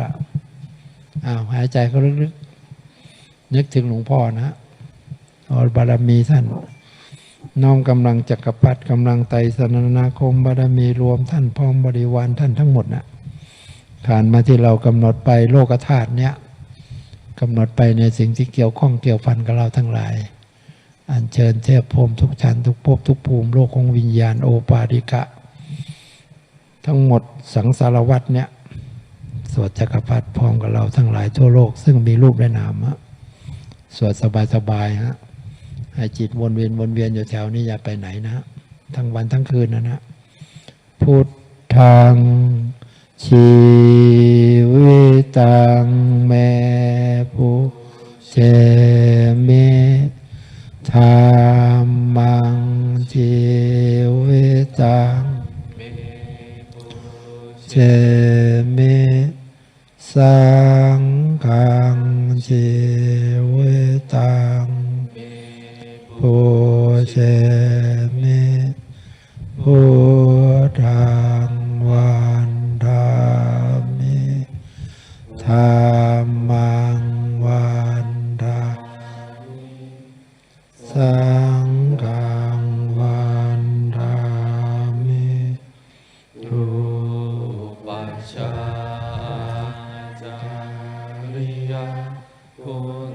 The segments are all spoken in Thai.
ละอ้าวหายใจเขาลึกๆนึกถึงหลวงพ่อนะอรบารมีท่าน น้อมกำลังจักรพรรดิกำลังไตสนนาคมบารมีรวมท่านพ้องบริวารท่านทั้งหมดนะ่ะผ่านมาที่เรากำหนดไปโลกธาตุเนี้ยกำหนดไปในสิ่งที่เกี่ยวข้องเกี่ยวพันกับเราทั้งหลาย อัญเชิญเทพพรมทุกชั้นทุกภพทุกภูมิโลกของวิญญาณโอปาดิกะ ทั้งหมดสังสารวัตเนี่ย สวดจักรพรรดิพร้อมกับเราทั้งหลายทั่วโลก ซึ่งมีรูปและนามฮะสวดสบายๆฮะให้จิตวนเวียนวนเวียนอยู่แถวนี้อย่าไปไหนนะ ทั้งวันทั้งคืนนะนะพุทธังชีวิตังแม่ผู้เจมิธรรมังชีวิตังเจ สั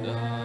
พุ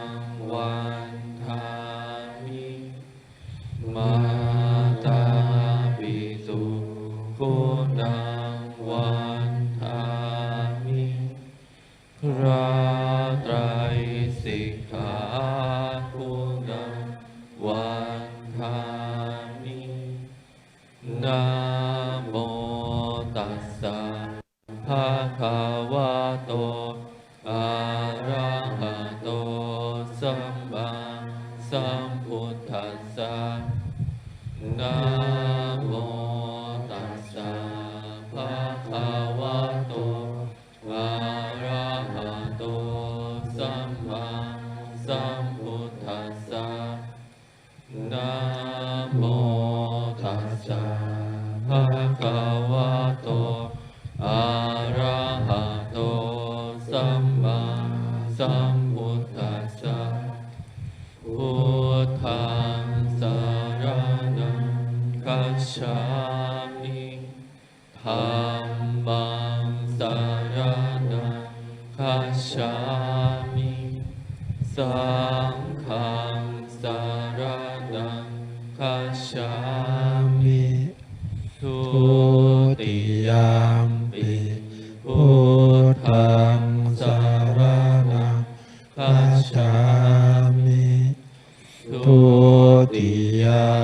ติติยา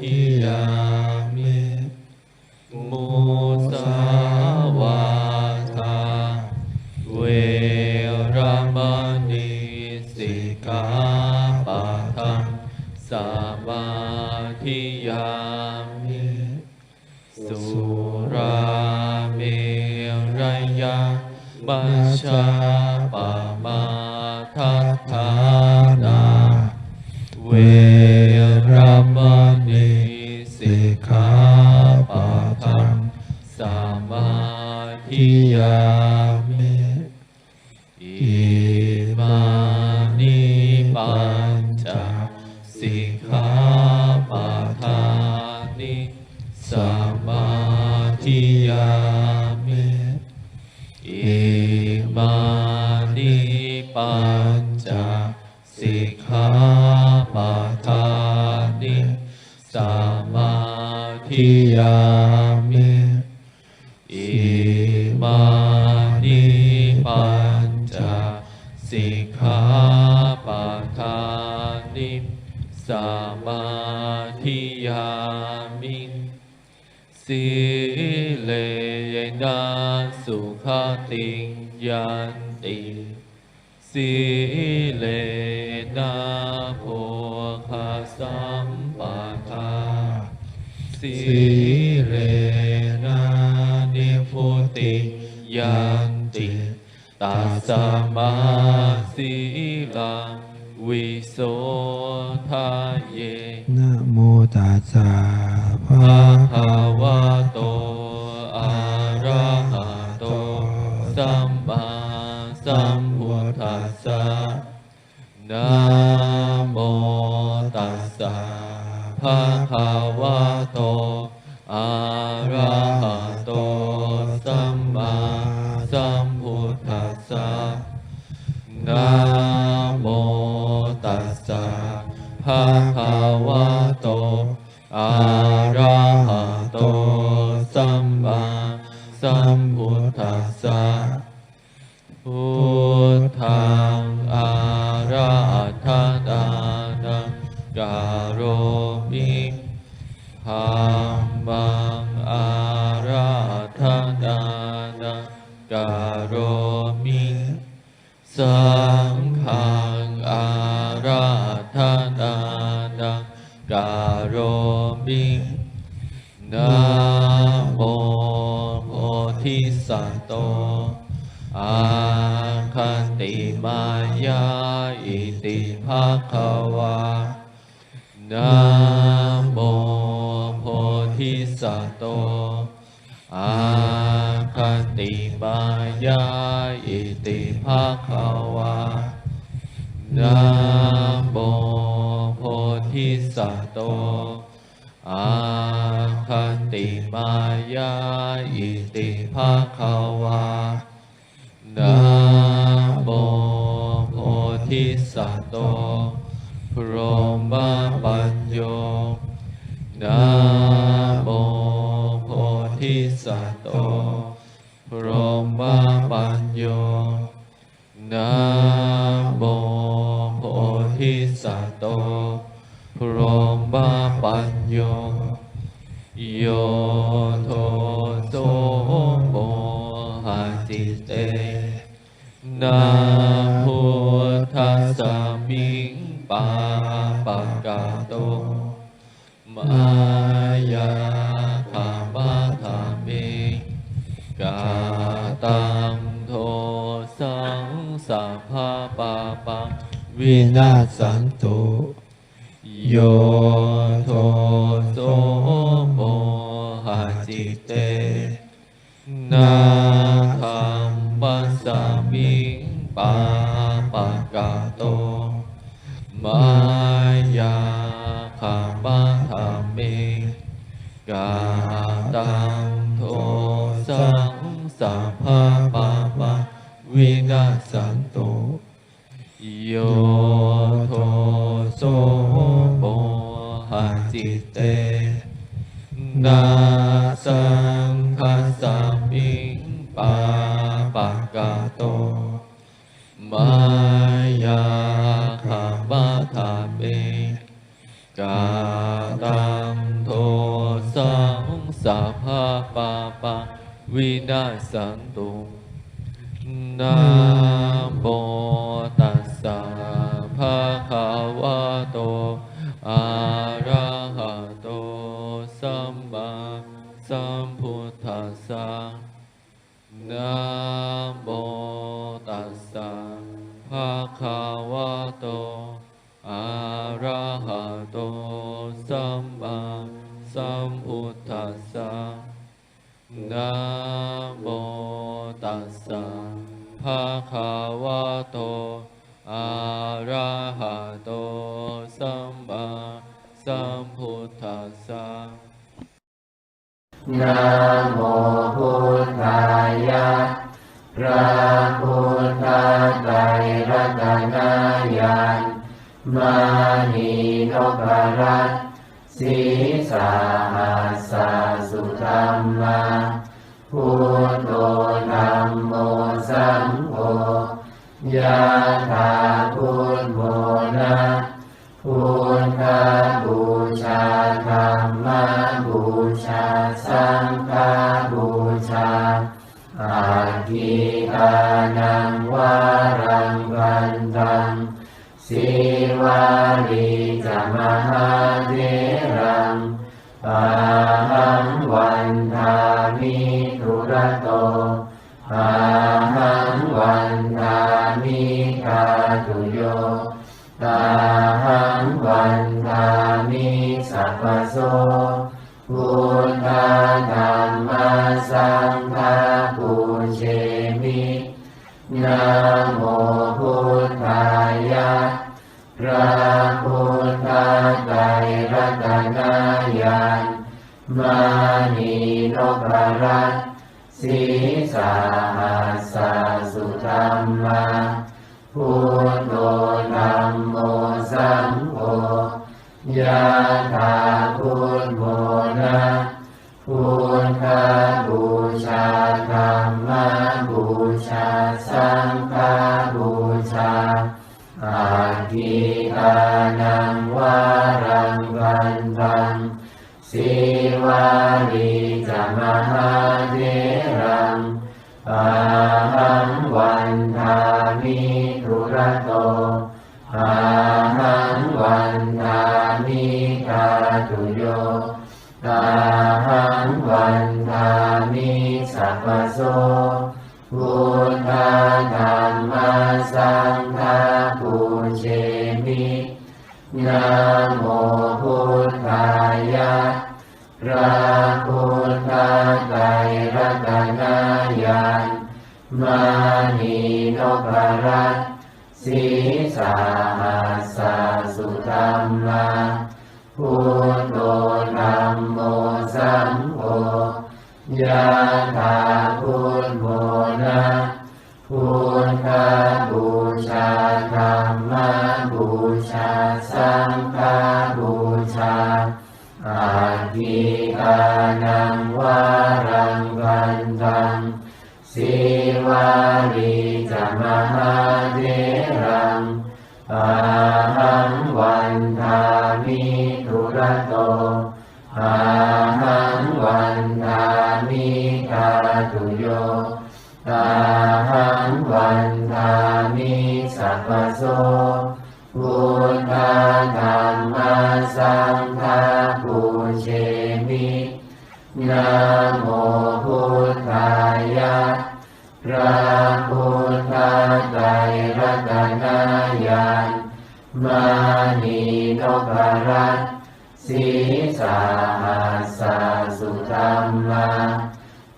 ธิยา สมาธิยามิอิมานิปัญจสิกขาปทานิสมาธิยา สิเลนะสุขติยันติสิเลนะโภคสัมปทาสิเลนะนิพุติยันติตัสสมาสีลังวิโสทาเยนะโมตัสสะ ภะภะคะคะวะโตอะระหะโตสัมมาสัมพุทธัสสะนะโมตัสสะภะคะวะ มพุทธัสสะพุทธัง ยาอิติภาควานะโมโพธิสัตโตอาคติมายาอิติภาควานะโมโพธิสัตโตพรหมปั โยโยโทโสโมหะจิตเตนะพุทธัสสะมิงปาปะกาโตมายาคามาธามิกาตังโทสังสัพพะปาปังวินาสันนตุตุโย โยโทโสโมหะจิตเต นาสังคสสามิงปาปะกาโต มายาคามาธาเมกาตังโทสังสัพพะปาปะวินาศสันตุ อะระหะโตสัมมาสัมพุทธัสสะนะโมตัสสะภะคะวะโตอะระหะโตสัมมาสัมพุทธัสสะนะโมพุทธายะพระพุทธไตรรัตนายาน มานีนพรัตสีสาหัสสะสุธรรมาพุทโธธรรมโมสังโฆยาธาพุทโธนา ยานมานีนพรัตสีสาหัสสุธรรมาพุทโธธัมโมสังโฆยะถาพุทโมนะพุทธบูชาธรรมบูชาสังฆ วาลีจะมหาเทรังอาหังวันทามิทุระโตอาหังวันทามิกาตุโยอาหังวันทามิสัพพโส รังวันตังสิวาลีจะมหาเทรังอาหังวันทามิทุระโตอาหังวันทามิกาตุโยอาหังวันทามิสัพพโสพุทธธรรมสังฆปูเชมินะ นีนพรัตสีสาหัสสุธรรมา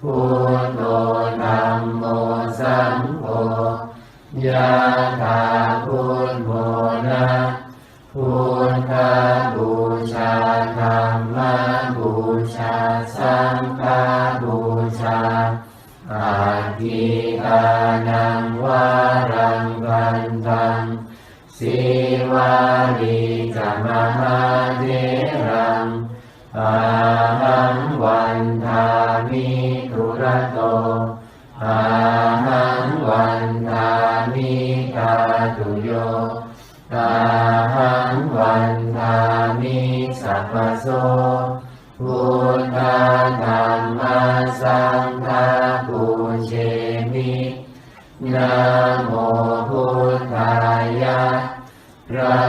พุ นะโมพุทธายะพระ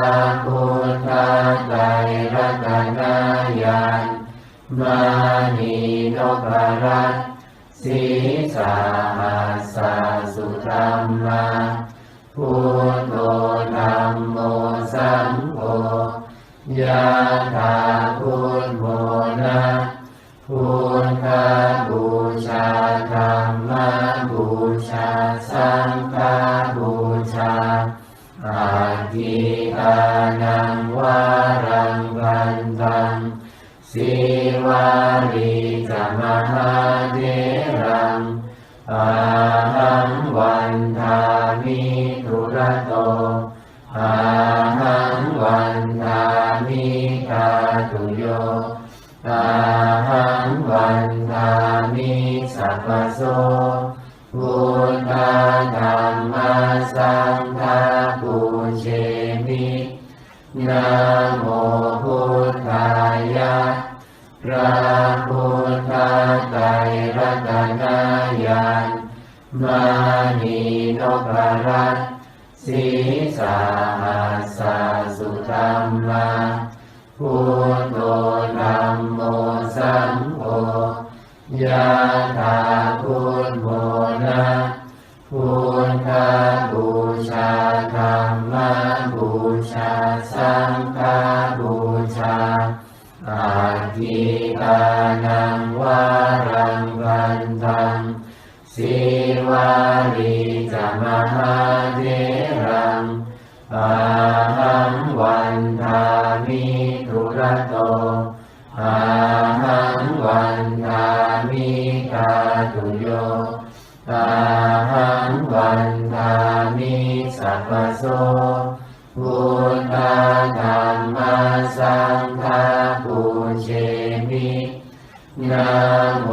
พุทธไตรรัตนายานมานีนพรัตสีสาหัสสะสุธรรมาพุทโธธัมโมสังโฆยะถาพุทโมนะพุทธบูชาธรรมบูชาสัานังวารังวันตังสิวารีจมหาเทรังอาหังวันทามิทุระโตอา นะโมพุทธายะพระพุทธไตรรัตนายานมานีนพรัตสีสาหัสสุธรรมาพุ บูชา สังฆบูชาอาทิตานังวารังวันตังสิวารีจะมหาเทรังอาหังวันทามิทุระโตอาหังวันทามิกาตุโยอาหังวันทามิ สัพพโสพุทธธรรมสังฆปุเชมินะโม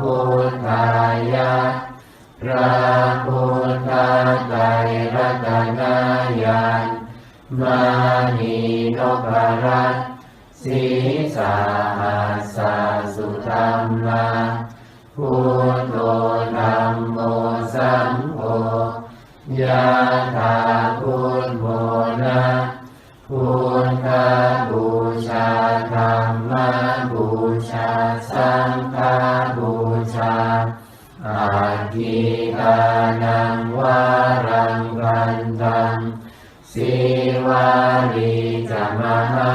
พุทธายะพระพุทธไตรรัตนายานมานีนพรัตสีสาหัสสะสุธรรมาพุทโธธัมโมสังโฆ ยะถาพุทโมนะพุทธบูชาธรรมบูชาสังฆบูชาอาทิตานังวารังวันตังสิวารีจะมหา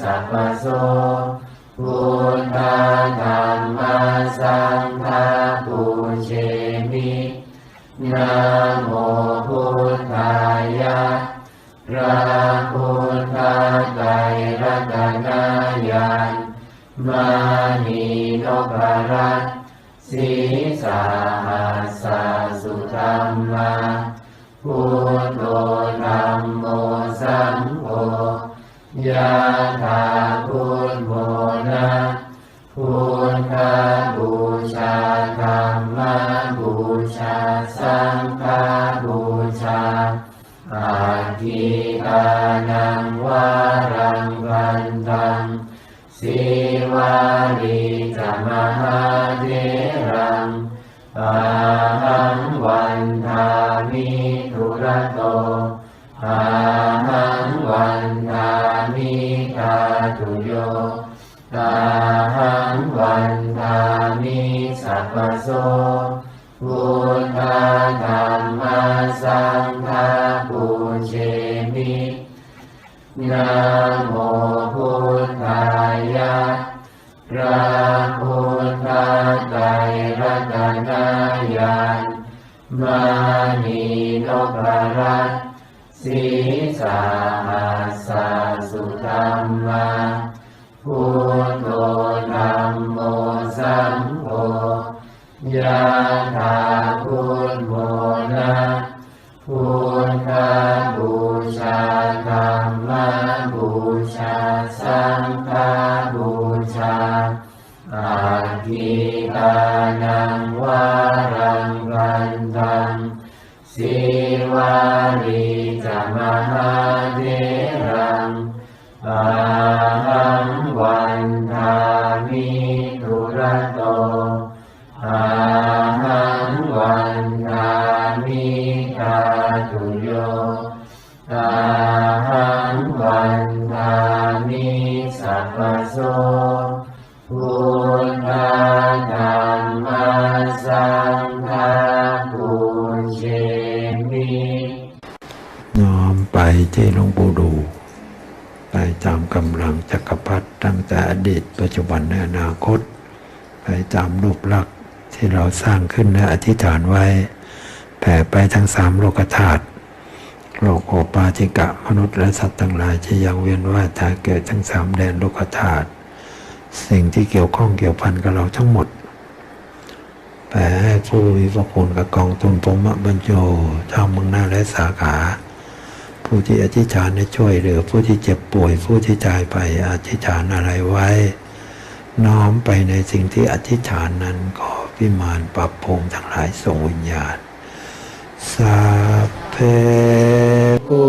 สัพพโสพุทธธรรมสังฆาปุเชมินะโมพุทธายะพระพุทธไตรรัตนายานมานีนพรัตน์สีสาหัสสุธรรมาพุ ยะถาพุทโมนะพุทธบูชาธรรมบูชา สังฆบูชาอาทิตานังวารังวันตังสิวารีจะมหา สาหัสสะสุธรรมาพุทโธธัมโมสังโฆยะถา โสพุทธธรรมสังคาปุเชมิน้อมไปที่หลวงปู่ดูไปตามกำลังจักรพรรดิตั้งแต่อดีตปัจจุบันในอนาคต ไปตามรูปลักษณ์ที่เราสร้างขึ้นและอธิษฐานไว้ แผ่ไปทั้งสามโลกธาตุโลกโอปาจิกะมนุษย์และสัตว์ทั้งหลายที่ยังเวียนว่ายตายเกิดทั้งสามแดนโลกธาตุสิ่งที่เกี่ยวข้องเกี่ยวพันกับเราทั้งหมด แผ่ให้ผู้มีพระคุณกับกองทุนพมบรรโจชาวเมืองหน้าและสาขา ผู้ที่อธิษฐานให้ช่วยเหลือผู้ที่เจ็บป่วย ผู้ที่จายไปอธิษฐานอะไรไว้ น้อมไปในสิ่งที่อธิษฐานนั้นขอพิมานปรับภูมิทั้งหลายส่งวิญญาณสัพเพพุ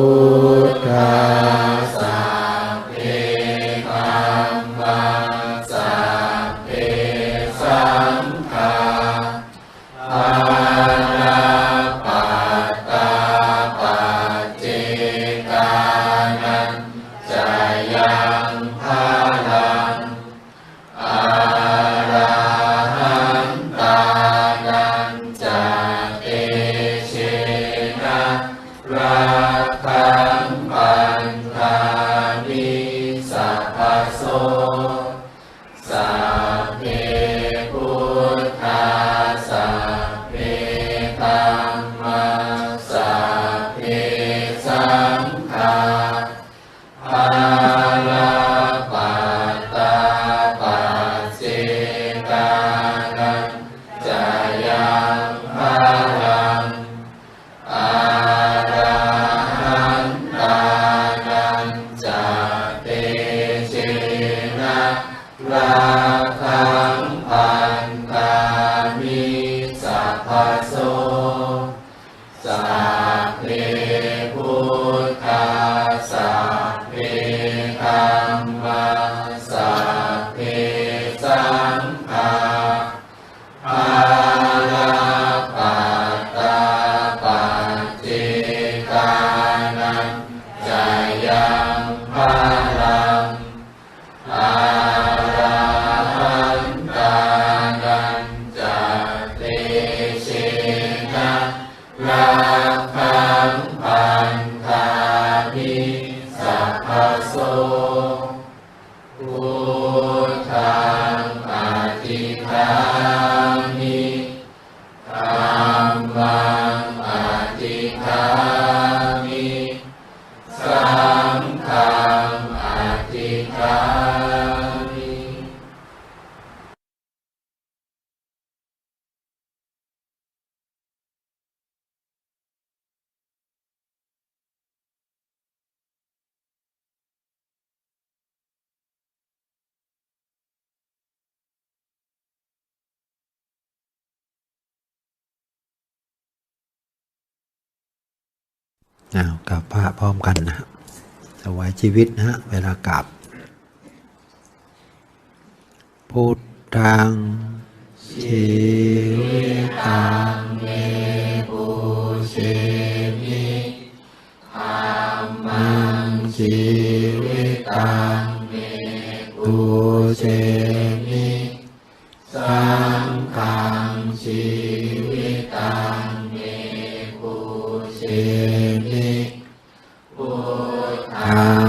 อ้าวกราบพระพร้อมกันนะถวายชีวิตนะฮะเวลากราบพุทธังชีวิตังเมปุเชมิธรรมังชีวิตังเมปุเชมิสังฆังชี ท